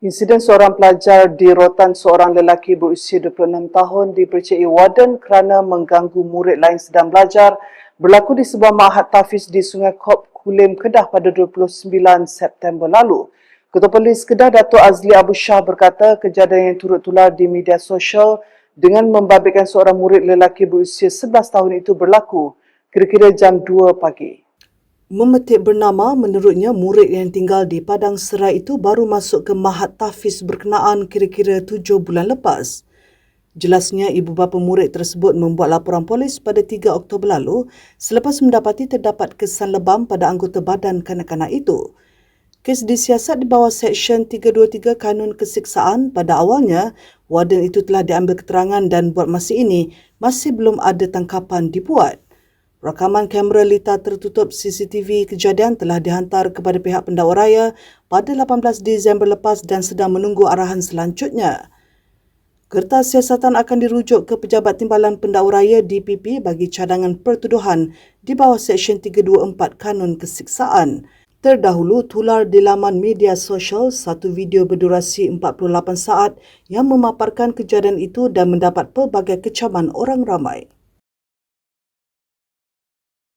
Insiden seorang pelajar di rotan seorang lelaki berusia 26 tahun dipercayai warden kerana mengganggu murid lain sedang belajar berlaku di sebuah mahat tafiz di Sungai Kop, Kulim, Kedah pada 29 September lalu. Ketua Polis Kedah Datuk Azli Abu Shah berkata kejadian yang turut tular di media sosial dengan membabitkan seorang murid lelaki berusia 11 tahun itu berlaku kira-kira jam 2 pagi. Memetik bernama menurutnya murid yang tinggal di Padang Serai itu baru masuk ke Mahat Tafiz berkenaan kira-kira tujuh bulan lepas. Jelasnya ibu bapa murid tersebut membuat laporan polis pada 3 Oktober lalu selepas mendapati terdapat kesan lebam pada anggota badan kanak-kanak itu. Kes disiasat di bawah Seksyen 323 Kanun Kesiksaan pada awalnya, warden itu telah diambil keterangan dan buat masa ini masih belum ada tangkapan dibuat. Rakaman kamera lita tertutup CCTV kejadian telah dihantar kepada pihak pendakwa raya pada 18 Disember lepas dan sedang menunggu arahan selanjutnya. Kertas siasatan akan dirujuk ke Pejabat Timbalan Pendakwa Raya DPP bagi cadangan pertuduhan di bawah Seksyen 324 Kanun Kesiksaan. Terdahulu tular di laman media sosial satu video berdurasi 48 saat yang memaparkan kejadian itu dan mendapat pelbagai kecaman orang ramai.